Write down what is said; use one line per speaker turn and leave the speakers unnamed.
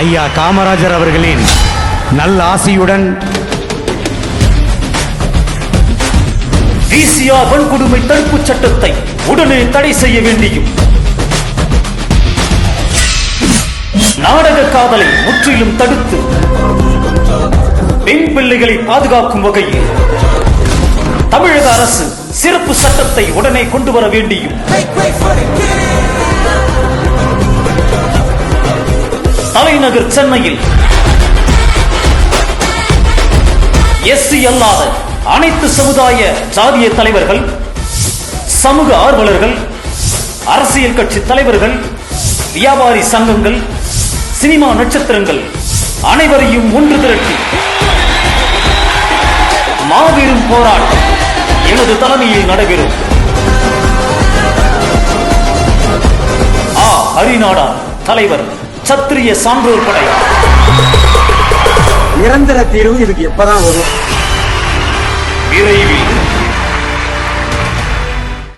ஐயா காமராஜர் அவர்களின் நல்ல ஆசியுடன்
ஈசியா வன்கொடுமை தடுப்பு சட்டத்தை உடனே தடை செய்ய வேண்டியும். நாடக காதலை முற்றிலும் தடுத்து பெண் பிள்ளைகளை பாதுகாக்கும் வகையில் தமிழக அரசு சிறப்பு சட்டத்தை உடனே கொண்டு வர வேண்டியும். தலைநகர் சென்னையில். எஸ்சி அல்லாத அனைத்து சமுதாய ஜாதிய தலைவர்கள் சமூக ஆர்வலர்கள் அரசியல் கட்சி தலைவர்கள் வியாபாரி சங்கங்கள் சினிமா நட்சத்திரங்கள் அனைவரையும் ஒன்று திரட்டி மாபெரும் போராட்டம் எனது தலைமையில் நடைபெறும். ஆ ஹரிநாடா தலைவர். சத்திரிய சான்றோர் படை.
நிரந்தர தீர்வு இதுக்கு எப்பதான் வரும்?
விரைவில்